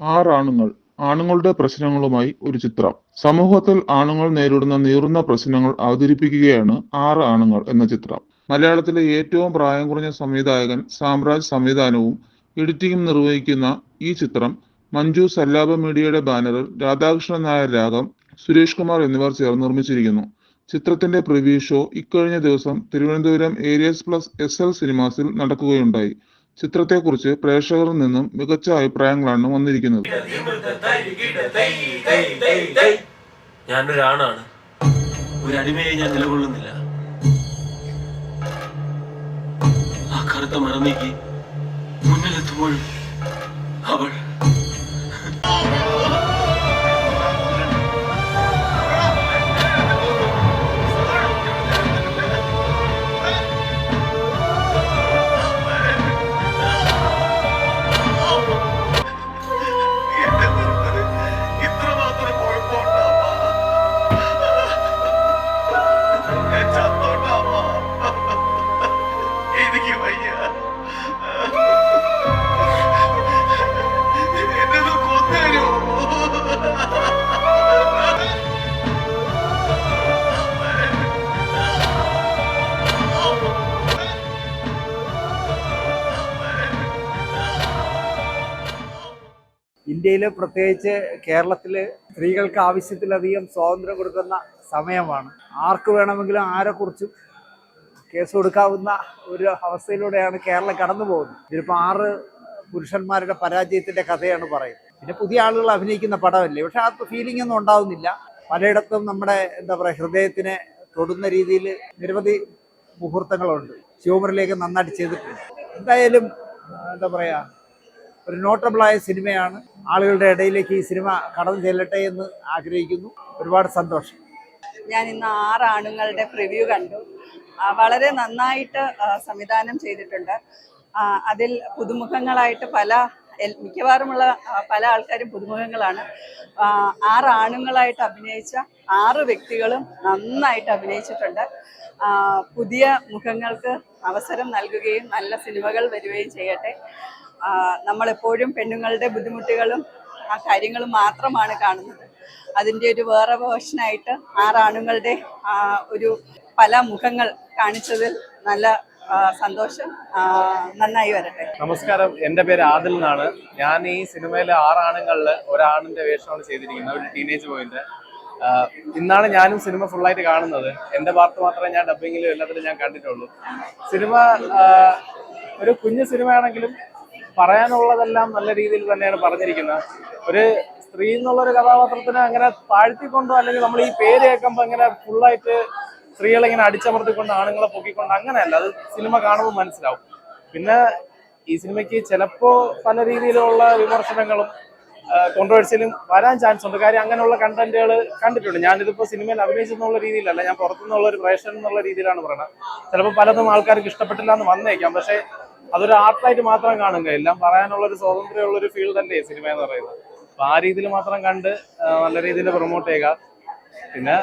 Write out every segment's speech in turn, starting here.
ആറാണുങ്ങൾ. ആണുങ്ങളുടെ പ്രശ്നങ്ങളുമായി ഒരു ചിത്രം. സമൂഹത്തിൽ ആണുങ്ങൾ നേരിടുന്ന നീറുന്ന പ്രശ്നങ്ങൾ അവതരിപ്പിക്കുകയാണ് ആറ് ആണുങ്ങൾ എന്ന ചിത്രം. മലയാളത്തിലെ ഏറ്റവും പ്രായം കുറഞ്ഞ സംവിധായകൻ സാമ്രാജ് സംവിധാനവും എഡിറ്റിംഗും നിർവഹിക്കുന്ന ഈ ചിത്രം മഞ്ജു സല്ലാപ മീഡിയയുടെ ബാനറിൽ രാധാകൃഷ്ണൻ നായർ രാഗം സുരേഷ് കുമാർ എന്നിവർ ചേർന്ന് നിർമ്മിച്ചിരിക്കുന്നു. ചിത്രത്തിന്റെ പ്രിവ്യൂ ഷോ ഇക്കഴിഞ്ഞ ദിവസം Thiruvananthapuram Aries plus S L സിനിമാസിൽ നടക്കുകയുണ്ടായി. ചിത്രത്തെക്കുറിച്ച് പ്രേക്ഷകരിൽ നിന്നും മികച്ച അഭിപ്രായങ്ങളാണ് വന്നിരിക്കുന്നത്. ഞാനൊരാണാണ്. ഒരു അടിമയായി ഞാൻ നിലകൊള്ളുന്നില്ല. ആ കറുത്ത മറന്നേക്ക് മുന്നിലെത്തുമ്പോഴും അവൾ ഇന്ത്യയിൽ പ്രത്യേകിച്ച് കേരളത്തിൽ സ്ത്രീകൾക്ക് ആവശ്യത്തിലധികം സ്വാതന്ത്ര്യം കൊടുക്കുന്ന സമയമാണ്. ആർക്ക് വേണമെങ്കിലും ആരെക്കുറിച്ചും കേസ് കൊടുക്കാവുന്ന ഒരു അവസ്ഥയിലൂടെയാണ് കേരളം കടന്നു പോകുന്നത്. ഇതിലിപ്പോൾ ആറ് പുരുഷന്മാരുടെ പരാജയത്തിന്റെ കഥയാണ് പറയുന്നത്. പിന്നെ പുതിയ ആളുകൾ അഭിനയിക്കുന്ന പടമല്ലേ? പക്ഷെ ആ ഫീലിംഗ് ഒന്നും ഉണ്ടാവുന്നില്ല. പലയിടത്തും നമ്മുടെ എന്താ പറയുക ഹൃദയത്തിനെ തൊടുന്ന രീതിയിൽ നിരവധി മുഹൂർത്തങ്ങളുണ്ട്. ശിവമുറിലേക്ക് നന്നായിട്ട് ചെയ്തിട്ടുണ്ട്. എന്തായാലും എന്താ പറയുക ഒരു നോട്ടബിളായ സിനിമയാണ്. ആളുകളുടെ ഇടയിലേക്ക് ഈ സിനിമ കടന്നു ചെല്ലട്ടെ എന്ന് ആഗ്രഹിക്കുന്നു. ഒരുപാട് സന്തോഷം. ഞാൻ ഇന്ന് ആറ് ആണുങ്ങളുടെ പ്രിവ്യൂ കണ്ടു. വളരെ നന്നായിട്ട് സംവിധാനം ചെയ്തിട്ടുണ്ട്. അതിൽ പുതുമുഖങ്ങളായിട്ട് പല മിക്കവാറുമുള്ള പല ആൾക്കാരും പുതുമുഖങ്ങളാണ്. ആറ് ആണുങ്ങളായിട്ട് അഭിനയിച്ച ആറ് വ്യക്തികളും നന്നായിട്ട് അഭിനയിച്ചിട്ടുണ്ട്. പുതിയ മുഖങ്ങൾക്ക് അവസരം നൽകുകയും നല്ല സിനിമകൾ വരികയും ചെയ്യട്ടെ. നമ്മളെപ്പോഴും പെണ്ണുങ്ങളുടെ ബുദ്ധിമുട്ടുകളും ആ കാര്യങ്ങളും മാത്രമാണ് കാണുന്നത്. അതിന്റെ ഒരു വേറെ വേർഷനായിട്ട് ആറാണുങ്ങളുടെ ഒരു പല മുഖങ്ങൾ കാണിച്ചതിൽ നല്ല സന്തോഷം നന്നായി വരട്ടെ. നമസ്കാരം. എന്റെ പേര് ആദിൽ എന്നാണ്. ഞാൻ ഈ സിനിമയിലെ ആറാണുങ്ങളിൽ ഒരാണിന്റെ വേഷമാണ് ചെയ്തിരിക്കുന്നത് ഒരു ടീനേജ് പോയിന്റ് ഇന്നാണ് ഞാനും സിനിമ ഫുള്ളായിട്ട് കാണുന്നത്. എന്റെ പാർട്ട് മാത്രമേ ഞാൻ ഡബിങ്ങിലും എല്ലാത്തിലും ഞാൻ കണ്ടിട്ടുള്ളൂ. സിനിമ ഒരു കുഞ്ഞു സിനിമയാണെങ്കിലും പറയാനുള്ളതെല്ലാം നല്ല രീതിയിൽ തന്നെയാണ് പറഞ്ഞിരിക്കുന്നത്. ഒരു സ്ത്രീ എന്നുള്ള ഒരു കഥാപാത്രത്തിന് അങ്ങനെ താഴ്ത്തിക്കൊണ്ടോ അല്ലെങ്കിൽ നമ്മൾ ഈ പേര് കേൾക്കുമ്പോൾ ഇങ്ങനെ ഫുള്ളായിട്ട് സ്ത്രീകളെ ഇങ്ങനെ അടിച്ചമർത്തിക്കൊണ്ട് ആണുങ്ങളെ പൊക്കിക്കൊണ്ട് അങ്ങനെയല്ല. അത് സിനിമ കാണുമ്പോൾ മനസ്സിലാവും. പിന്നെ ഈ സിനിമയ്ക്ക് ചിലപ്പോൾ പല രീതിയിലുള്ള വിമർശനങ്ങളും കോൺട്രവേഴ്സിയിലും വരാൻ ചാൻസ് ഉണ്ട്. കാര്യം അങ്ങനെയുള്ള കണ്ടന്റുകൾ കണ്ടിട്ടുണ്ട്. ഞാനിതിപ്പോൾ സിനിമയിൽ അഭിനയിച്ചെന്നുള്ള രീതിയിലല്ല. ഞാൻ പുറത്തുനിന്നുള്ള ഒരു പ്രേക്ഷകൻ എന്നുള്ള രീതിയിലാണ് പറയുന്നത് ചിലപ്പോൾ പലതും ആൾക്കാർക്ക് ഇഷ്ടപ്പെട്ടില്ല എന്ന് വന്നേക്കാം. പക്ഷെ അതൊരു ആർട്ടായിട്ട് മാത്രം കാണുക. എല്ലാം പറയാനുള്ള ഒരു സ്വാതന്ത്ര്യമുള്ള ഒരു ഫീൽഡ് അല്ലേ സിനിമ എന്ന് പറയുന്നത്. അപ്പൊ ആ രീതിയിൽ മാത്രം കണ്ട് നല്ല രീതിയിൽ പ്രൊമോട്ട് ചെയ്യുക. പിന്നെ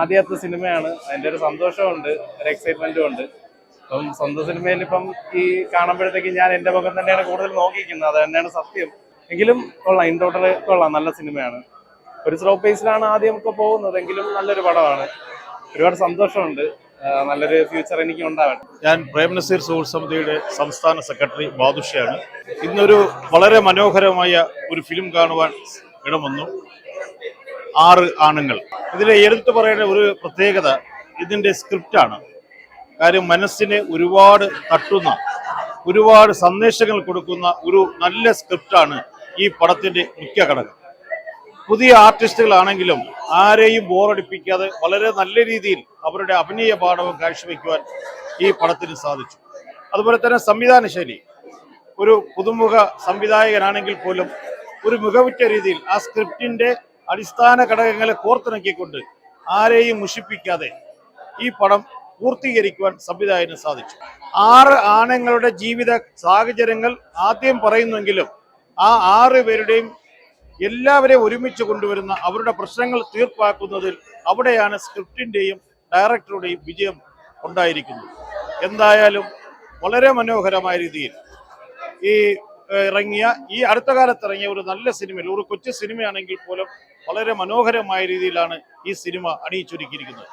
ആദ്യത്തെ സിനിമയാണ് അതിന്റെ ഒരു സന്തോഷമുണ്ട് ഒരു എക്സൈറ്റ്മെന്റും ഉണ്ട്. ഇപ്പം സ്വന്തം സിനിമയിൽ ഇപ്പം ഈ കാണുമ്പോഴത്തേക്ക് ഞാൻ എന്റെ മുഖം തന്നെയാണ് കൂടുതൽ നോക്കിയിരിക്കുന്നത്. അത് തന്നെയാണ് സത്യം. എങ്കിലും കൊള്ളാം ഇൻ ടോട്ടൽ കൊള്ളാം നല്ല സിനിമയാണ് ഒരു സ്ലോ പേസിലാണ് ആദ്യം ഒക്കെ പോകുന്നത്. എങ്കിലും നല്ലൊരു പടമാണ്. ഒരുപാട് സന്തോഷമുണ്ട്. നല്ലൊരു ഫ്യൂച്ചർ എനിക്ക് ഉണ്ടാവട്ടെ. ഞാൻ പ്രേംനസീർ സുഹൃത്ത് സമിതിയുടെ സംസ്ഥാന സെക്രട്ടറി ബാദുഷയാണ്. ഇന്നൊരു വളരെ മനോഹരമായ ഒരു ഫിലിം കാണുവാൻ ഇടമൊന്നു ആറ് ആണുങ്ങൾ. ഇതിലെ എടുത്തു പറയേണ്ട ഒരു പ്രത്യേകത ഇതിന്റെ സ്ക്രിപ്റ്റാണ് കാര്യം മനസ്സിനെ ഒരുപാട് തട്ടുന്ന ഒരുപാട് സന്ദേശങ്ങൾ കൊടുക്കുന്ന ഒരു നല്ല സ്ക്രിപ്റ്റാണ് ഈ പടത്തിന്റെ മുഖ്യ ഘടകം. പുതിയ ആർട്ടിസ്റ്റുകളാണെങ്കിലും ആരെയും ബോറടിപ്പിക്കാതെ വളരെ നല്ല രീതിയിൽ അവരുടെ അഭിനയ പാഠവും കാഴ്ചവെക്കുവാൻ ഈ പടത്തിന് സാധിച്ചു. അതുപോലെ തന്നെ സംവിധാന ശൈലി. ഒരു പുതുമുഖ സംവിധായകനാണെങ്കിൽ പോലും ഒരു മികവുറ്റ രീതിയിൽ ആ സ്ക്രിപ്റ്റിന്റെ അടിസ്ഥാന ഘടകങ്ങളെ കോർത്തിണക്കിക്കൊണ്ട് ആരെയും മുഷിപ്പിക്കാതെ ഈ പടം പൂർത്തീകരിക്കുവാൻ സംവിധായകന് സാധിച്ചു. ആറ് ആണുങ്ങളുടെ ജീവിത സാഹചര്യങ്ങൾ ആദ്യം പറയുന്നെങ്കിലും ആ ആറ് പേരുടെയും എല്ലാവരെയും ഒരുമിച്ച് കൊണ്ടുവരുന്ന അവരുടെ പ്രശ്നങ്ങൾ തീർപ്പാക്കുന്നതിൽ അവിടെയാണ് സ്ക്രിപ്റ്റിന്റെയും ഡയറക്ടറുടെയും വിജയം ഉണ്ടായിരിക്കുന്നത്. എന്തായാലും വളരെ മനോഹരമായ രീതിയിൽ ഈ ഇറങ്ങിയ ഈ അടുത്ത കാലത്ത് ഇറങ്ങിയ ഒരു നല്ല സിനിമയിൽ ഒരു കൊച്ചു സിനിമയാണെങ്കിൽ പോലും വളരെ മനോഹരമായ രീതിയിലാണ് ഈ സിനിമ അണിയിച്ചൊരുക്കിയിരിക്കുന്നത്.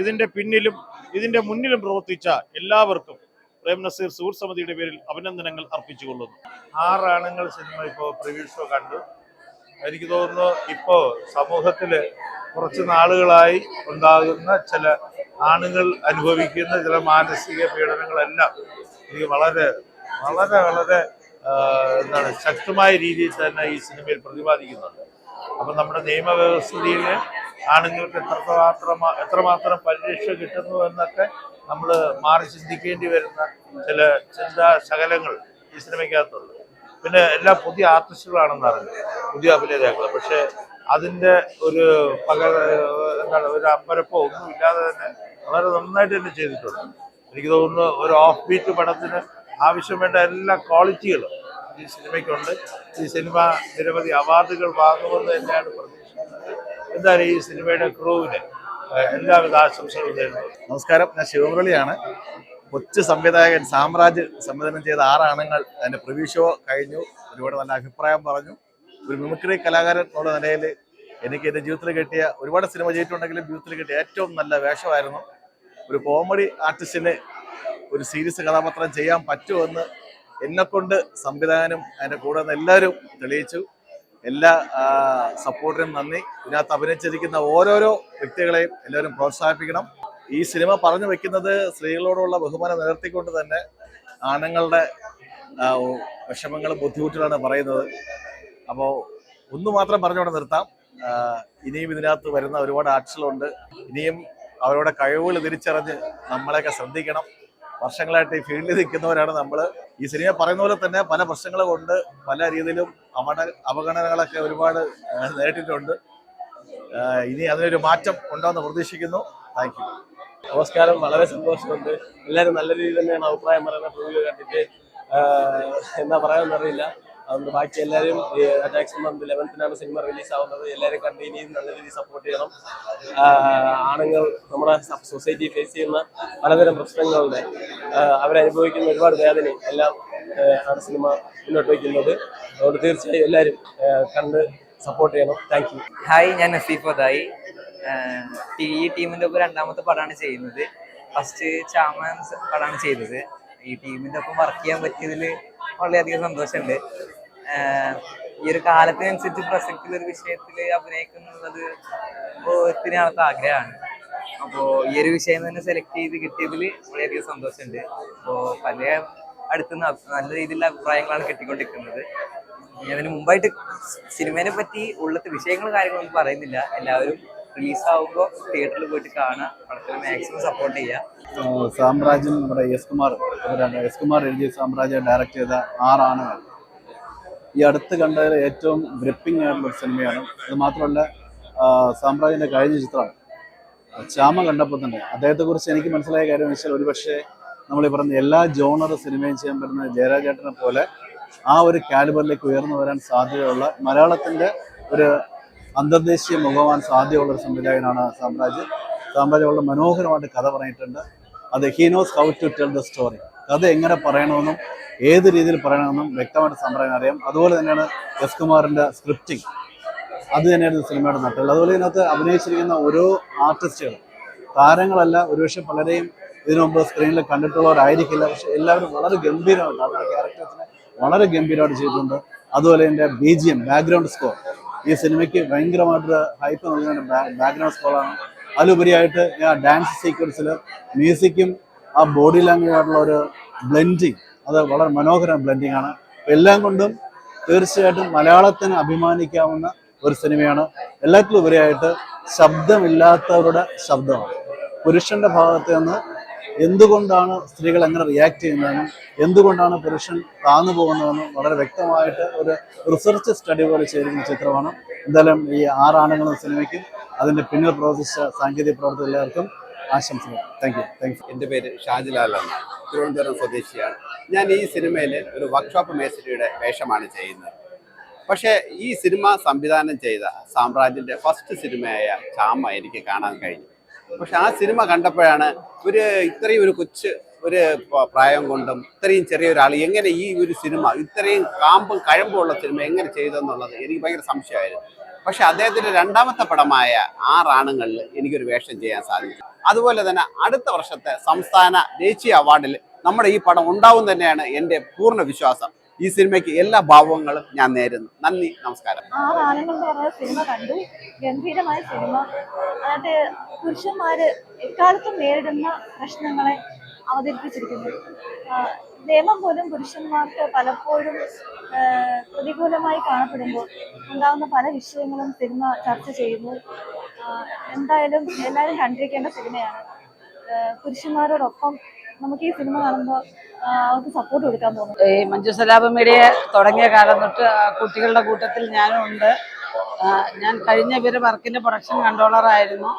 ഇതിന്റെ പിന്നിലും ഇതിന്റെ മുന്നിലും പ്രവർത്തിച്ച എല്ലാവർക്കും പ്രേം നസീർ സുഹൃത്ത് സമിതിയുടെ പേരിൽ അഭിനന്ദനങ്ങൾ അർപ്പിച്ചുകൊള്ളുന്നു. ആറാണുങ്ങൾ സിനിമ ഇപ്പോൾ പ്രിവ്യൂ ഷോ കണ്ടു. എനിക്ക് തോന്നുന്നു ഇപ്പോ സമൂഹത്തിൽ കുറച്ച് നാളുകളായി ഉണ്ടാകുന്ന ചില ആണുങ്ങൾ അനുഭവിക്കുന്ന ചില മാനസിക പീഡനങ്ങളെല്ലാം എനിക്ക് വളരെ വളരെ വളരെ എന്താണ് ശക്തമായ രീതിയിൽ തന്നെ ഈ സിനിമയിൽ പ്രതിപാദിക്കുന്നുണ്ട്. അപ്പം നമ്മുടെ നിയമവ്യവസ്ഥയിൽ ആണുങ്ങൾക്ക് എത്രമാത്രം എത്രമാത്രം പരിരക്ഷ കിട്ടുന്നു എന്നൊക്കെ നമ്മൾ മാറി ചിന്തിക്കേണ്ടി വരുന്ന ചില ചിന്താ ശകലങ്ങൾ ഈ സിനിമയ്ക്കകത്തുണ്ട്. പിന്നെ എല്ലാ പുതിയ ആർട്ടിസ്റ്റുകളാണെന്ന് അറിഞ്ഞു. പുതിയ അഭിനേതാക്കൾ പക്ഷെ അതിന്റെ ഒരു പക എന്താണ് ഒരു അമ്പരപ്പോ ഒന്നും ഇല്ലാതെ തന്നെ വളരെ നന്നായിട്ട് തന്നെ ചെയ്തിട്ടുണ്ട്. എനിക്ക് തോന്നുന്നു ഒരു ഓഫ് ബീറ്റ് പടത്തിന് ആവശ്യം വേണ്ട എല്ലാ ക്വാളിറ്റികളും ഈ സിനിമയ്ക്കുണ്ട്. ഈ സിനിമ നിരവധി അവാർഡുകൾ വാങ്ങുമെന്ന് തന്നെയാണ് പ്രതീക്ഷിക്കുന്നത്. എന്തായാലും ഈ സിനിമയുടെ ക്രൂവിന് എല്ലാവിധ ആശംസകളും നമസ്കാരം. ഞാൻ ശിവമുരളിയാണ്. കൊച്ചു സംവിധായകൻ സാമ്രാജ് സംവിധാനം ചെയ്ത ആറാണങ്ങൾ അതിന്റെ പ്രിവ്യൂ ഷോ കഴിഞ്ഞു. ഒരുപാട് നല്ല അഭിപ്രായം പറഞ്ഞു. ഒരു മിമിക്രി കലാകാരൻ എന്നുള്ള നിലയിൽ എനിക്ക് എന്റെ ജീവിതത്തിൽ കിട്ടിയ ഒരുപാട് സിനിമ ചെയ്തിട്ടുണ്ടെങ്കിലും ജീവിതത്തിൽ കിട്ടിയ ഏറ്റവും നല്ല വേഷമായിരുന്നു. ഒരു കോമഡി ആർട്ടിസ്റ്റിന് ഒരു സീരിയസ് കഥാപാത്രം ചെയ്യാൻ പറ്റുമെന്ന് എന്നെക്കൊണ്ട് സംവിധാനം അതിന്റെ കൂടെ നിന്ന് എല്ലാവരും തെളിയിച്ചു. എല്ലാ സപ്പോർട്ടിനും നന്ദി. ഇതിനകത്ത് അഭിനയിച്ചിരിക്കുന്ന ഓരോരോ വ്യക്തികളെയും എല്ലാവരും പ്രോത്സാഹിപ്പിക്കണം. ഈ സിനിമ പറഞ്ഞു വെക്കുന്നത് സ്ത്രീകളോടുള്ള ബഹുമാനം നിലർത്തിക്കൊണ്ട് തന്നെ ആണുങ്ങളുടെ വിഷമങ്ങളും ബുദ്ധിമുട്ടുകളാണ് പറയുന്നത്. അപ്പോൾ ഒന്ന് മാത്രം പറഞ്ഞുകൊണ്ട് നിർത്താം. ഇനിയും ഇതിനകത്ത് വരുന്ന ഒരുപാട് ആർട്ടിസ്റ്റുകളുണ്ട്. ഇനിയും അവരുടെ കഴിവുകൾ തിരിച്ചറിഞ്ഞ് നമ്മളെയൊക്കെ ശ്രദ്ധിക്കണം. വർഷങ്ങളായിട്ട് ഈ ഫീൽഡിൽ നിൽക്കുന്നവരാണ് നമ്മൾ ഈ സിനിമ പറയുന്ന പോലെ തന്നെ പല പ്രശ്നങ്ങൾ കൊണ്ട് പല രീതിയിലും അവണ അവഗണനകളൊക്കെ ഒരുപാട് നേരിട്ടിട്ടുണ്ട്. ഇനി അതിനൊരു മാറ്റം ഉണ്ടാവുമെന്ന് പ്രതീക്ഷിക്കുന്നു. താങ്ക് നമസ്കാരം. വളരെ സന്തോഷമുണ്ട്. എല്ലാവരും നല്ല രീതിയിൽ തന്നെയാണ് അഭിപ്രായം പറയുന്ന പ്രിവ്യൂ കണ്ടിട്ട് എന്താ പറയാമെന്ന് അറിയില്ല. അതുകൊണ്ട് ബാക്കി എല്ലാവരും അറ്റാക്സ് മന്ത് ലെവൻത്തിനാണ് സിനിമ റിലീസ് ആവുന്നത്. എല്ലാവരും കണ്ട് ഇനിയും നല്ല രീതിയിൽ സപ്പോർട്ട് ചെയ്യണം. ആണുങ്ങൾ നമ്മുടെ സൊസൈറ്റി ഫേസ് ചെയ്യുന്ന പലതരം പ്രശ്നങ്ങളുടെ അവരനുഭവിക്കുന്ന ഒരുപാട് വേദന എല്ലാം ആണ് സിനിമ മുന്നോട്ട് വയ്ക്കുന്നത്. അതുകൊണ്ട് തീർച്ചയായും എല്ലാവരും കണ്ട് സപ്പോർട്ട് ചെയ്യണം. താങ്ക് ഹായ് ഞാൻ നസീഫ് ഒതായി ഈ ടീമിന്റെ ഒപ്പം രണ്ടാമത്തെ പടമാണ് ചെയ്യുന്നത്. ഫസ്റ്റ് ചാമൻ പടമാണ് ചെയ്തത്. ഈ ടീമിന്റെ ഒപ്പം വർക്ക് ചെയ്യാൻ പറ്റിയതിൽ വളരെയധികം സന്തോഷമുണ്ട്. ഈ ഒരു കാലത്തിനനുസരിച്ച് പ്രസക്തിയുള്ള ഒരു വിഷയത്തിൽ അഭിനയിക്കുന്നുള്ളത് ഒത്തിരി നാളത്തെ ആഗ്രഹമാണ്. അപ്പോൾ ഈ ഒരു വിഷയം തന്നെ സെലക്ട് ചെയ്ത് കിട്ടിയതിൽ വളരെയധികം സന്തോഷമുണ്ട്. അപ്പോൾ പല അഭി- നല്ല രീതിയിലുള്ള അഭിപ്രായങ്ങളാണ് കിട്ടിക്കൊണ്ടിരിക്കുന്നത്. അതിന് മുമ്പായിട്ട് സിനിമേനെ പറ്റി ഉള്ളത്തെ വിഷയങ്ങൾ കാര്യങ്ങളൊന്നും പറയുന്നില്ല. എല്ലാവരും റിലീസ് ആവുമ്പോൾ തിയേറ്ററിൽ പോയിട്ട് കാണാം. പടത്തിൽ മാക്സിമം സപ്പോർട്ട് ചെയ്യുക സാമ്രാജ്യം നമ്മുടെ എസ് കുമാർ അവരാണ്. എസ് കുമാർ എഴുതിയ സാമ്രാജ്യം ഡയറക്റ്റ് ചെയ്ത ആറാണ്. ഈ അടുത്ത് കണ്ട ഏറ്റവും ഗ്രിപ്പിംഗ് ആയിട്ടുള്ള ഒരു സിനിമയാണ്. അത് മാത്രമല്ല സാമ്രാജ്യന്റെ കഴിഞ്ഞ ചിത്രമാണ് ശ്യാമ കണ്ടപ്പോൾ തന്നെ അദ്ദേഹത്തെക്കുറിച്ച് എനിക്ക് മനസ്സിലായ കാര്യം എന്ന് വെച്ചാൽ ഒരുപക്ഷെ നമ്മൾ ഈ പറഞ്ഞ എല്ലാ ജോണർ സിനിമയും ചെയ്യാൻ പറ്റുന്ന ജയരാജേട്ടനെ പോലെ ആ ഒരു കാലിബറിലേക്ക് ഉയർന്നു വരാൻ സാധ്യതയുള്ള മലയാളത്തിന്റെ ഒരു അന്തർദേശീയ മുഖവാൻ സാധ്യതയുള്ള ഒരു സംവിധായകനാണ് സാമ്രാജ്യം. സാമ്രാജ്യം വളരെ മനോഹരമായിട്ട് കഥ പറഞ്ഞിട്ടുണ്ട്. അത് he knows how to tell the story കഥ എങ്ങനെ പറയണമെന്നും ഏത് രീതിയിൽ പറയണമെന്നും വ്യക്തമായിട്ട് സാമ്രാജ്യം അറിയാം. അതുപോലെ തന്നെയാണ് എസ് കുമാറിന്റെ സ്ക്രിപ്റ്റിംഗ് അത് തന്നെയായിരുന്നു സിനിമയുടെ നട്ടൽ. അതുപോലെ ഇതിനകത്ത് അഭിനയിച്ചിരിക്കുന്ന ഓരോ ആർട്ടിസ്റ്റുകൾ താരങ്ങളല്ല ഒരുപക്ഷെ പലരെയും ഇതിനു മുമ്പ് സ്ക്രീനിൽ കണ്ടിട്ടുള്ളവരായിരിക്കില്ല. പക്ഷെ എല്ലാവരും വളരെ ഗംഭീരമായിട്ട് അവരുടെ ക്യാരക്ടേഴ്സിനെ വളരെ ഗംഭീരമായിട്ട് ചെയ്തിട്ടുണ്ട്. അതുപോലെ എന്റെ B G M background score ഈ സിനിമയ്ക്ക് ഭയങ്കരമായിട്ടൊരു ഹൈപ്പ് നൽകുന്ന ബാക്ക്ഗ്രൗണ്ട് സ്കോളാണ് അതിലുപരിയായിട്ട് ആ ഡാൻസ് സീക്വൻസിൽ മ്യൂസിക്കും ആ ബോഡി ലാംഗ്വേജ് ആയിട്ടുള്ള ഒരു ബ്ലെൻഡിങ് അത് വളരെ മനോഹരമായ ബ്ലെൻഡിങ് ആണ്. എല്ലാം കൊണ്ടും തീർച്ചയായിട്ടും മലയാളത്തിന് അഭിമാനിക്കാവുന്ന ഒരു സിനിമയാണ്. എല്ലാത്തിലും ഉപരിയായിട്ട് ശബ്ദമില്ലാത്തവരുടെ ശബ്ദമാണ്. പുരുഷന്റെ ഭാഗത്ത് നിന്ന് എന്തുകൊണ്ടാണ് സ്ത്രീകൾ എങ്ങനെ റിയാക്ട് ചെയ്യുന്നതെന്നും എന്തുകൊണ്ടാണ് പുരുഷൻ താന്നു പോകുന്നതെന്നും വളരെ വ്യക്തമായിട്ട് ഒരു റിസർച്ച് സ്റ്റഡി പോലെ ചെയ്തിരിക്കുന്ന ചിത്രമാണ്. എന്തായാലും ഈ ആറാണുങ്ങളും സിനിമയ്ക്കും അതിന്റെ പിന്നിൽ പ്രവർത്തിച്ച സാങ്കേതിക പ്രവർത്തകർ എല്ലാവർക്കും ആശംസകൾ. താങ്ക് യു താങ്ക് യു എന്റെ പേര് ഷാജിലാലാണ് തിരുവനന്തപുരം സ്വദേശിയാണ്. ഞാൻ ഈ സിനിമയിൽ ഒരു വർക്ക്ഷോപ്പ് മേസ്ത്രിയുടെ വേഷമാണ് ചെയ്യുന്നത്. പക്ഷേ ഈ സിനിമ സംവിധാനം ചെയ്ത സാമ്രാജ്യന്റെ ഫസ്റ്റ് സിനിമയായ ചാമ എനിക്ക് കാണാൻ കഴിഞ്ഞു പക്ഷെ ആ സിനിമ കണ്ടപ്പോഴാണ് ഒരു ഇത്രയും ഒരു കൊച്ച് ഒരു പ്രായം കൊണ്ടും ഇത്രയും ചെറിയൊരാൾ എങ്ങനെ ഈ ഒരു സിനിമ ഇത്രയും കാമ്പും കഴമ്പുള്ള സിനിമ എങ്ങനെ ചെയ്തെന്നുള്ളത് എനിക്ക് ഭയങ്കര സംശയമായിരുന്നു. പക്ഷെ അദ്ദേഹത്തിന്റെ രണ്ടാമത്തെ പടമായ ആറാണുങ്ങളിൽ എനിക്കൊരു വേഷം ചെയ്യാൻ സാധിച്ചു. അതുപോലെ തന്നെ അടുത്ത വർഷത്തെ സംസ്ഥാന ദേശീയ അവാർഡിൽ നമ്മുടെ ഈ പടം ഉണ്ടാവും തന്നെയാണ് എന്റെ പൂർണ വിശ്വാസം. ഈ സിനിമയ്ക്ക് എല്ലാ ഭാവങ്ങളും ഞാൻ നേരുന്നു. നന്ദി നമസ്കാരം. ആറ് പറഞ്ഞ സിനിമ കണ്ടു. ഗംഭീരമായ സിനിമ. അതായത് പുരുഷന്മാര് എക്കാലത്തും നേരിടുന്ന പ്രശ്നങ്ങളെ അവതരിപ്പിച്ചിരിക്കുന്നു. നിയമം പോലും പുരുഷന്മാർക്ക് പലപ്പോഴും പ്രതികൂലമായി കാണപ്പെടുമ്പോൾ ഉണ്ടാകുന്ന പല വിഷയങ്ങളും സിനിമ ചർച്ച ചെയ്യുന്നു. എന്തായാലും എല്ലാവരും കണ്ടിരിക്കേണ്ട സിനിമയാണ്. പുരുഷന്മാരോടൊപ്പം നമുക്ക് ഈ സിനിമ കാണുമ്പോൾ അവർക്ക് സപ്പോർട്ട് കൊടുക്കാൻ തോന്നുന്നു ഈ മഞ്ജു സലാബ് മീഡിയ തുടങ്ങിയ കാലം തൊട്ട് കുട്ടികളുടെ കൂട്ടത്തിൽ ഞാനും ഉണ്ട്. ഞാൻ കഴിഞ്ഞ പേര് വർക്കിന്റെ പ്രൊഡക്ഷൻ കൺട്രോളർ ആയിരുന്നു.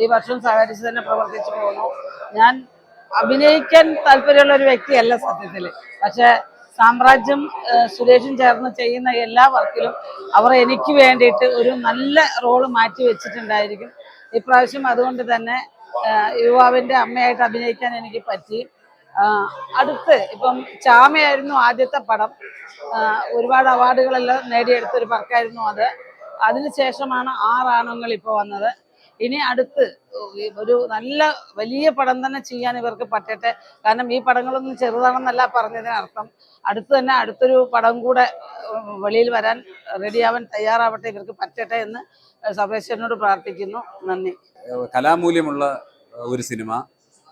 ഈ വർഷം സഹകരിച്ച് തന്നെ പ്രവർത്തിച്ചു പോകുന്നു. ഞാൻ അഭിനയിക്കാൻ താല്പര്യമുള്ള ഒരു വ്യക്തിയല്ല സത്യത്തിൽ പക്ഷേ സാമ്രാജ്യം സുരേഷും ചേർന്ന് ചെയ്യുന്ന എല്ലാ വർക്കിലും അവർ എനിക്ക് വേണ്ടിയിട്ട് ഒരു നല്ല റോൾ മാറ്റി വെച്ചിട്ടുണ്ടായിരിക്കും. ഇപ്രാവശ്യം അതുകൊണ്ട് തന്നെ ആ, യുവാവിന്റെ അമ്മയായിട്ട് അഭിനയിക്കാൻ എനിക്ക് പറ്റി. അടുത്ത് ഇപ്പം ചാമയായിരുന്നു ആദ്യത്തെ പടം. ഒരുപാട് അവാർഡുകളെല്ലാം നേടിയെടുത്തൊരു വർക്കായിരുന്നു അത്. അതിനുശേഷമാണ് ആറാണുങ്ങൾ ഇപ്പോൾ വന്നത്. ഇനി അടുത്ത് ഒരു നല്ല വലിയ പടം തന്നെ ചെയ്യാൻ ഇവർക്ക് പറ്റട്ടെ. കാരണം ഈ പടങ്ങളൊന്നും ചെറുതാണെന്നല്ല പറഞ്ഞതിന് അർത്ഥം. അടുത്ത് തന്നെ അടുത്തൊരു പടം കൂടെ വെളിയിൽ വരാൻ റെഡിയാവാൻ തയ്യാറാവട്ടെ ഇവർക്ക് പറ്റട്ടെ എന്ന് സഭേശ്വരനോട് പ്രാർത്ഥിക്കുന്നു. നന്ദി. കലാമൂല്യമുള്ള ഒരു സിനിമ.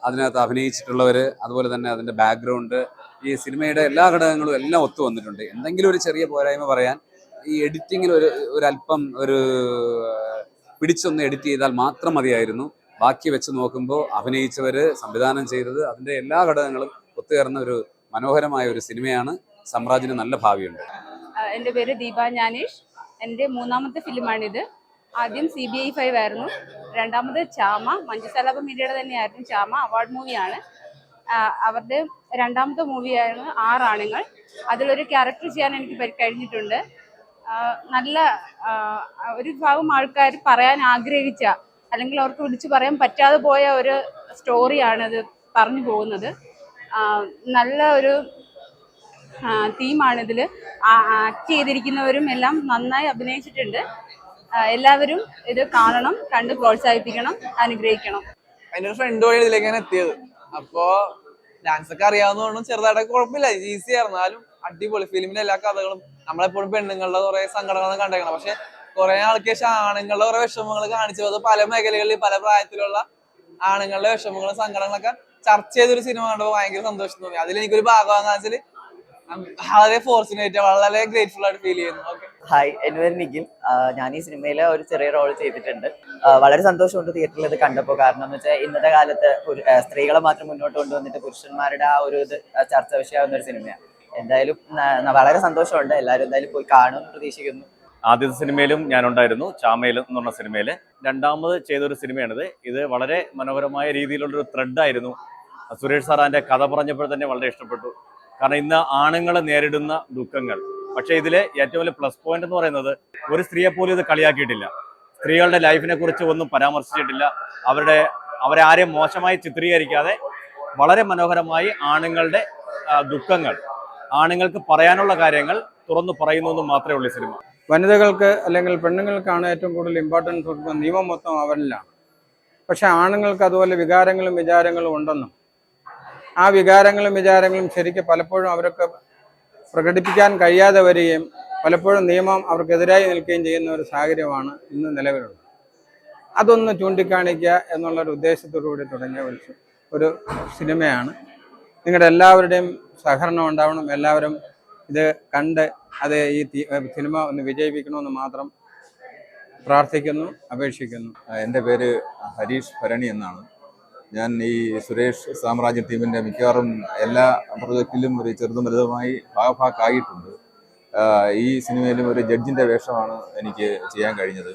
അതിനകത്ത് അഭിനയിച്ചിട്ടുള്ളവർ അതുപോലെ തന്നെ അതിന്റെ ബാക്ക്ഗ്രൗണ്ട് ഈ സിനിമയുടെ എല്ലാ ഘടകങ്ങളും എല്ലാം ഒത്തു വന്നിട്ടുണ്ട്. എന്തെങ്കിലും ഒരു ചെറിയ പോരായ്മ പറയാൻ ഈ എഡിറ്റിങ്ങിൽ ഒരു ഒരു അല്പം ഒരു പിടിച്ചൊന്ന് എഡിറ്റ് ചെയ്താൽ മാത്രം മതിയായിരുന്നു. ബാക്കി വെച്ച് നോക്കുമ്പോൾ അഭിനയിച്ചവർ സംവിധാനം ചെയ്തത് അതിന്റെ എല്ലാ ഘടകങ്ങളും ഒത്തുചേർന്ന ഒരു മനോഹരമായ ഒരു സിനിമയാണ്. സമ്രാജിന് നല്ല ഭാവിയുണ്ട്. എന്റെ പേര് ദീപ ജ്ഞാനേഷ് എന്റെ മൂന്നാമത്തെ ഫിലിമാണിത്. ആദ്യം സി ബി ഐ ഫൈവ് ആയിരുന്നു. രണ്ടാമത് ചാമ മഞ്ജുസലാപ മീഡിയയുടെ തന്നെയായിരുന്നു ചാമ അവാർഡ് മൂവിയാണ്. അവരുടെ രണ്ടാമത്തെ മൂവിയായിരുന്നു ആറാണുങ്ങൾ. അതിലൊരു ക്യാരക്ടർ ചെയ്യാൻ എനിക്ക് കഴിഞ്ഞിട്ടുണ്ട്. നല്ല ഒരു ഭാഗം ആൾക്കാർ പറയാൻ ആഗ്രഹിച്ച അല്ലെങ്കിൽ അവർക്ക് വിളിച്ചു പറയാൻ പറ്റാതെ പോയ ഒരു സ്റ്റോറിയാണ് ഇത് പറഞ്ഞു പോകുന്നത്. നല്ല ഒരു തീമാണിതിൽ ആക്ട് ചെയ്തിരിക്കുന്നവരും എല്ലാം നന്നായി അഭിനയിച്ചിട്ടുണ്ട്. എല്ലാവരും ഇത് കാണണം കണ്ട് പ്രോത്സാഹിപ്പിക്കണം അനുഗ്രഹിക്കണം. ഒരു ഫ്രണ്ട് വഴി ഇതിലേക്ക് ഞാൻ എത്തിയത്. അപ്പോ ഡാൻസ് ഒക്കെ അറിയാവുന്നതുകൊണ്ടും ചെറുതായിട്ടൊക്കെ കുഴപ്പമില്ല. ഈസി ആയിരുന്നാലും അടിപൊളി. ഫിലിമിലെ എല്ലാ കഥകളും നമ്മളെപ്പോഴും പെണ്ണുങ്ങളുടെ കുറെ സങ്കടങ്ങളൊന്നും കണ്ടേക്കണം. പക്ഷെ കുറെ ആൾക്ക് ആണുങ്ങളുടെ കുറെ വിഷമങ്ങൾ കാണിച്ചു. അത് പല മേഖലകളിൽ പല പ്രായത്തിലുള്ള ആണുങ്ങളുടെ വിഷമങ്ങളും സങ്കടങ്ങളൊക്കെ ചർച്ച ചെയ്തൊരു സിനിമ കണ്ടപ്പോൾ ഭയങ്കര സന്തോഷം തോന്നി. അതിൽ എനിക്കൊരു ഭാഗമാകാന്ന് വെച്ചാൽ വളരെ ഫോർച്ചുനേറ്റ് വളരെ ഗ്രേറ്റ്ഫുൾ ആയിട്ട് ഫീൽ ചെയ്യുന്നു. ഓക്കെ ഹായ് എന്റെ പേര് നിഖിൽ. ഞാൻ ഈ സിനിമയിൽ ഒരു ചെറിയ റോൾ ചെയ്തിട്ടുണ്ട്. വളരെ സന്തോഷമുണ്ട് തിയേറ്ററിൽ ഇത് കണ്ടപ്പോൾ കാരണം എന്ന് വെച്ചാൽ ഇന്നത്തെ കാലത്ത് സ്ത്രീകളെ മാത്രം മുന്നോട്ട് കൊണ്ടുവന്നിട്ട് പുരുഷന്മാരുടെ ആ ഒരു ഇത് ചർച്ച വിഷയമാകുന്ന ഒരു സിനിമയാണ് എന്തായാലും വളരെ സന്തോഷമുണ്ട്. എല്ലാവരും എന്തായാലും പോയി കാണുമെന്ന് പ്രതീക്ഷിക്കുന്നു. ആദ്യത്തെ സിനിമയിലും ഞാൻ ഉണ്ടായിരുന്നു ചാമയിൽ എന്ന് പറഞ്ഞ സിനിമയിൽ രണ്ടാമത് ചെയ്തൊരു സിനിമയാണിത്. ഇത് വളരെ മനോഹരമായ രീതിയിലുള്ളൊരു ത്രെഡായിരുന്നു സുരേഷ് സാർ അതിന്റെ കഥ പറഞ്ഞപ്പോൾ തന്നെ വളരെ ഇഷ്ടപ്പെട്ടു. കാരണം ഇന്ന് ആണുങ്ങൾ നേരിടുന്ന ദുഃഖങ്ങൾ. പക്ഷേ ഇതിൽ ഏറ്റവും വലിയ പ്ലസ് പോയിന്റ് എന്ന് പറയുന്നത് ഒരു സ്ത്രീയെ പോലും ഇത് കളിയാക്കിയിട്ടില്ല. സ്ത്രീകളുടെ ലൈഫിനെ കുറിച്ച് ഒന്നും പരാമർശിച്ചിട്ടില്ല. അവരുടെ അവരെ ആരെയും മോശമായി ചിത്രീകരിക്കാതെ വളരെ മനോഹരമായി ആണുങ്ങളുടെ ദുഃഖങ്ങൾ ആണുങ്ങൾക്ക് പറയാനുള്ള കാര്യങ്ങൾ തുറന്നു പറയുന്നു എന്ന് മാത്രമേ ഉള്ളൂ സിനിമ. വനിതകൾക്ക് അല്ലെങ്കിൽ പെണ്ണുങ്ങൾക്കാണ് ഏറ്റവും കൂടുതൽ ഇമ്പോർട്ടൻസ് കൊടുക്കുന്നത് നിയമം മൊത്തം അവരിലാണ്. പക്ഷെ ആണുങ്ങൾക്ക് അതുപോലെ വികാരങ്ങളും വിചാരങ്ങളും ഉണ്ടെന്നും ആ വികാരങ്ങളും വിചാരങ്ങളും ശരിക്കും പലപ്പോഴും അവരൊക്കെ പ്രകടിപ്പിക്കാൻ കഴിയാതെ വരികയും പലപ്പോഴും നിയമം അവർക്കെതിരായി നിൽക്കുകയും ചെയ്യുന്ന ഒരു സാഹചര്യമാണ് ഇന്ന് നിലവിലുള്ളത്. അതൊന്ന് ചൂണ്ടിക്കാണിക്കുക എന്നുള്ളൊരു ഉദ്ദേശത്തോടു കൂടി തുടങ്ങിയ ഒരു ഒരു സിനിമയാണ്. നിങ്ങളുടെ എല്ലാവരുടെയും സഹകരണം ഉണ്ടാവണം. എല്ലാവരും ഇത് കണ്ട് അത് ഈ സിനിമ ഒന്ന് വിജയിപ്പിക്കണമെന്ന് മാത്രം പ്രാർത്ഥിക്കുന്നു അപേക്ഷിക്കുന്നു. എന്റെ പേര് ഹരീഷ് ഭരണി എന്നാണ്. ഞാൻ ഈ സുരേഷ് സാമ്രാജ്യ ടീമിന്റെ മിക്കവാറും എല്ലാ പ്രൊജക്റ്റിലും ഒരു ചെറുതും വലുതുമായി ഭാഗഭാക്കായിട്ടുണ്ട്. ഈ സിനിമയിലും ഒരു ജഡ്ജിന്റെ വേഷമാണ് എനിക്ക് ചെയ്യാൻ കഴിഞ്ഞത്.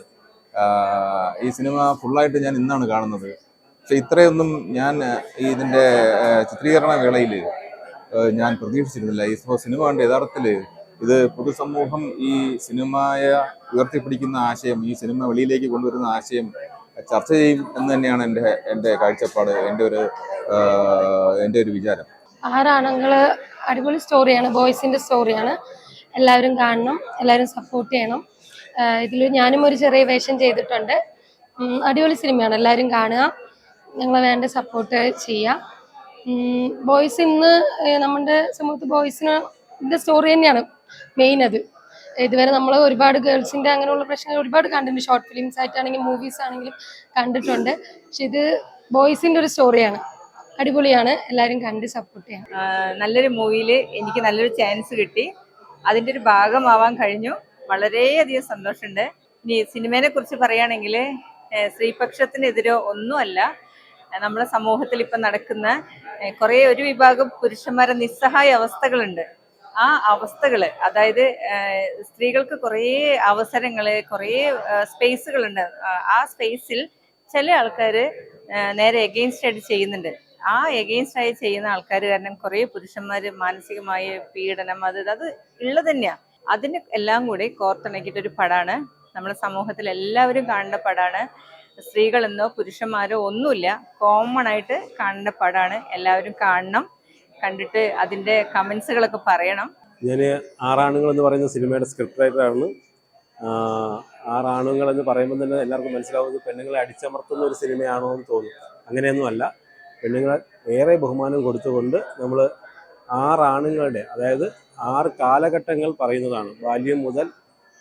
ഈ സിനിമ ഫുള്ളായിട്ട് ഞാൻ ഇന്നാണ് കാണുന്നത്. പക്ഷെ ഇത്രയൊന്നും ഞാൻ ഇതിന്റെ ചിത്രീകരണ വേളയിൽ ഞാൻ പ്രതീക്ഷിച്ചിരുന്നില്ല. ഈ സിനിമ കണ്ട് യഥാർത്ഥത്തിൽ ഇത് പൊതുസമൂഹം ഈ സിനിമയെ ഉയർത്തിപ്പിടിക്കുന്ന ആശയം ഈ സിനിമ വെളിയിലേക്ക് കൊണ്ടുവരുന്ന ആശയം ചർച്ച ചെയ്യും എന്ന് തന്നെയാണ് എന്റെ എന്റെ കാഴ്ചപ്പാട് എന്റെ ഒരു എന്റെ ഒരു വിചാരം. ആരാണെങ്കിൽ അടിപൊളി സ്റ്റോറിയാണ് ബോയ്സിന്റെ സ്റ്റോറിയാണ്. എല്ലാവരും കാണണം എല്ലാവരും സപ്പോർട്ട് ചെയ്യണം. ഇതിൽ ഞാനും ഒരു ചെറിയ വേഷം ചെയ്തിട്ടുണ്ട്. അടിപൊളി സിനിമയാണ് എല്ലാവരും കാണുക. ഞങ്ങളെ വേണ്ട സപ്പോർട്ട് ചെയ്യുക ബോയ്സ് ഇന്ന് നമ്മുടെ സമൂഹത്ത് ബോയ്സിന് ഇതിന്റെ സ്റ്റോറി തന്നെയാണ് മെയിൻ അത്. ഇതുവരെ നമ്മൾ ഒരുപാട് ഗേൾസിന്റെ അങ്ങനെയുള്ള പ്രശ്നങ്ങൾ ഒരുപാട് കണ്ടിട്ടുണ്ട്. ഷോർട്ട് ഫിലിംസ് ആയിട്ടാണെങ്കിലും മൂവീസ് ആണെങ്കിലും കണ്ടിട്ടുണ്ട്. പക്ഷെ ഇത് ബോയ്സിന്റെ ഒരു സ്റ്റോറിയാണ് അടിപൊളിയാണ്. എല്ലാവരും കണ്ട് സപ്പോർട്ട് ചെയ്യാം നല്ലൊരു മൂവിയിൽ എനിക്ക് നല്ലൊരു ചാൻസ് കിട്ടി. അതിന്റെ ഒരു ഭാഗമാവാൻ കഴിഞ്ഞു. വളരെയധികം സന്തോഷമുണ്ട്. ഇനി സിനിമയെ കുറിച്ച് പറയുകയാണെങ്കിൽ സ്ത്രീപക്ഷത്തിനെതിരോ ഒന്നുമല്ല. നമ്മുടെ സമൂഹത്തിൽ ഇപ്പം നടക്കുന്ന കുറേ ഒരു വിഭാഗം പുരുഷന്മാരെ നിസ്സഹായ അവസ്ഥകളുണ്ട്. ആ അവസ്ഥകൾ അതായത് സ്ത്രീകൾക്ക് കുറേ അവസരങ്ങൾ കുറേ സ്പേസുകളുണ്ട്. ആ സ്പേസിൽ ചില ആൾക്കാർ നേരെ എഗെയിൻസ്റ്റ് ആയിട്ട് ചെയ്യുന്നുണ്ട്. ആ എഗെയിൻസ്റ്റ് ആയി ചെയ്യുന്ന ആൾക്കാർ കാരണം കുറേ പുരുഷന്മാർ മാനസികമായ പീഡനം അത് അത് ഉള്ളത് തന്നെയാണ് അതിന് എല്ലാം കൂടി കോർത്തിണക്കിയിട്ടൊരു പടമാണ് നമ്മുടെ സമൂഹത്തിൽ എല്ലാവരും കാണേണ്ട പടമാണ് സ്ത്രീകളെന്നോ പുരുഷന്മാരോ ഒന്നുമില്ല. കോമൺ ആയിട്ട് കാണുന്ന പടമാണ് എല്ലാവരും കാണണം. കണ്ടിട്ട് അതിന്റെ കമൻസുകളൊക്കെ പറയണം. ഞാൻ ആറാണുങ്ങൾ എന്ന് പറയുന്ന സിനിമയുടെ സ്ക്രിപ്റ്റ് റൈറ്ററാണ് ആറാണുങ്ങൾ എന്ന് പറയുമ്പോൾ തന്നെ എല്ലാവർക്കും മനസ്സിലാവുന്നത് പെണ്ണുങ്ങളെ അടിച്ചമർത്തുന്ന ഒരു സിനിമയാണോ എന്ന് തോന്നും. അങ്ങനെയൊന്നും അല്ല. പെണ്ണുങ്ങളെ ഏറെ ബഹുമാനം കൊടുത്തുകൊണ്ട് നമ്മൾ ആറാണുങ്ങളുടെ അതായത് ആറ് കാലഘട്ടങ്ങൾ പറയുന്നതാണ്. ബാല്യം മുതൽ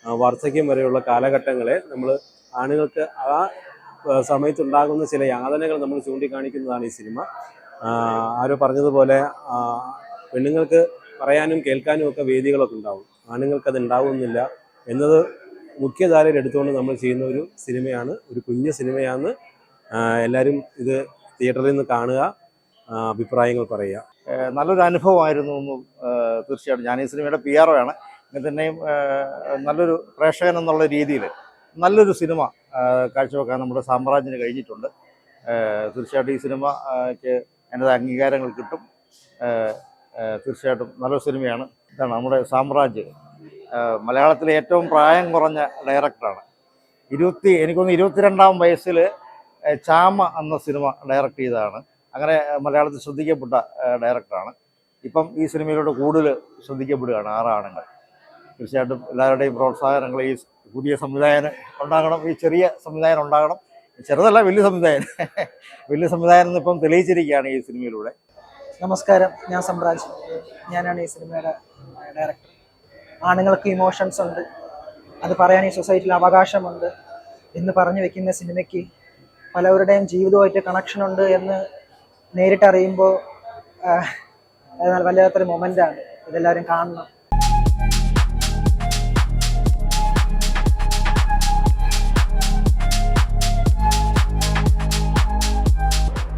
വാർദ്ധക്യം വരെയുള്ള കാലഘട്ടങ്ങളെ നമ്മൾ ആണുങ്ങൾക്ക് ആ, സമയത്തുണ്ടാകുന്ന ചില യാതനകൾ നമ്മൾ ചൂണ്ടിക്കാണിക്കുന്നതാണ് ഈ സിനിമ. ആരോ പറഞ്ഞതുപോലെ പെണ്ണുങ്ങൾക്ക് പറയാനും കേൾക്കാനും ഒക്കെ വേദികളൊക്കെ ഉണ്ടാവും. ആണുങ്ങൾക്ക് അത് ഉണ്ടാവുന്നില്ല എന്നത് മുഖ്യധാരയിൽ എടുത്തുകൊണ്ട് നമ്മൾ ചെയ്യുന്ന ഒരു സിനിമയാണ് ഒരു കുഞ്ഞു സിനിമയാണ്. എല്ലാവരും ഇത് തിയേറ്ററിൽ നിന്ന് കാണുക അഭിപ്രായങ്ങൾ പറയുക. നല്ലൊരു അനുഭവമായിരുന്നു എന്ന് തീർച്ചയായിട്ടും. ഞാൻ ഈ സിനിമയുടെ പി ആർ ഒ ആണ്. എങ്കിൽ തന്നെയും നല്ലൊരു പ്രേക്ഷകൻ എന്നുള്ള രീതിയിൽ നല്ലൊരു സിനിമ കാഴ്ചവെക്കാൻ നമ്മുടെ സാമ്രാജ്യത്തിന് കഴിഞ്ഞിട്ടുണ്ട്. തീർച്ചയായിട്ടും ഈ സിനിമയ്ക്ക് അതിന്റെ അംഗീകാരങ്ങൾ കിട്ടും. തീർച്ചയായിട്ടും നല്ലൊരു സിനിമയാണ്. ഇതാണ് നമ്മുടെ സാമ്രാജ്യം മലയാളത്തിലെ ഏറ്റവും പ്രായം കുറഞ്ഞ ഡയറക്ടറാണ്. ഇരുപത്തി എനിക്കൊന്ന് ഇരുപത്തിരണ്ടാം വയസ്സിൽ ചാമ എന്ന സിനിമ ഡയറക്റ്റ് ചെയ്തതാണ്. അങ്ങനെ മലയാളത്തിൽ ശ്രദ്ധിക്കപ്പെട്ട ഡയറക്ടറാണ്. ഇപ്പം ഈ സിനിമയിലൂടെ കൂടുതൽ ശ്രദ്ധിക്കപ്പെടുകയാണ് ആറാണുങ്ങൾ. തീർച്ചയായിട്ടും എല്ലാവരുടെയും പ്രോത്സാഹനങ്ങൾ ഈ പുതിയ സംവിധാനം ഉണ്ടാകണം. ഈ ചെറിയ സംവിധാനം ഉണ്ടാകണം. ചെറുതല്ല വലിയ സംവിധായകൻ. വലിയ സംവിധായകൻ ഇപ്പം തെളിയിച്ചിരിക്കുകയാണ് ഈ സിനിമയിലൂടെ. നമസ്കാരം. ഞാൻ സമ്രാജ്. ഞാനാണ് ഈ സിനിമയുടെ ഡയറക്ടർ. ആണുങ്ങൾക്ക് ഇമോഷൻസ് ഉണ്ട്. അത് പറയാൻ ഈ സൊസൈറ്റിയിൽ അവകാശമുണ്ട് എന്ന് പറഞ്ഞു വെക്കുന്ന സിനിമയ്ക്ക് പലവരുടെയും ജീവിതമായിട്ട് കണക്ഷൻ ഉണ്ട് എന്ന് നേരിട്ടറിയുമ്പോൾ വല്ലാത്തൊരു മൊമെന്റാണ് ഇതെല്ലാവരും കാണണം.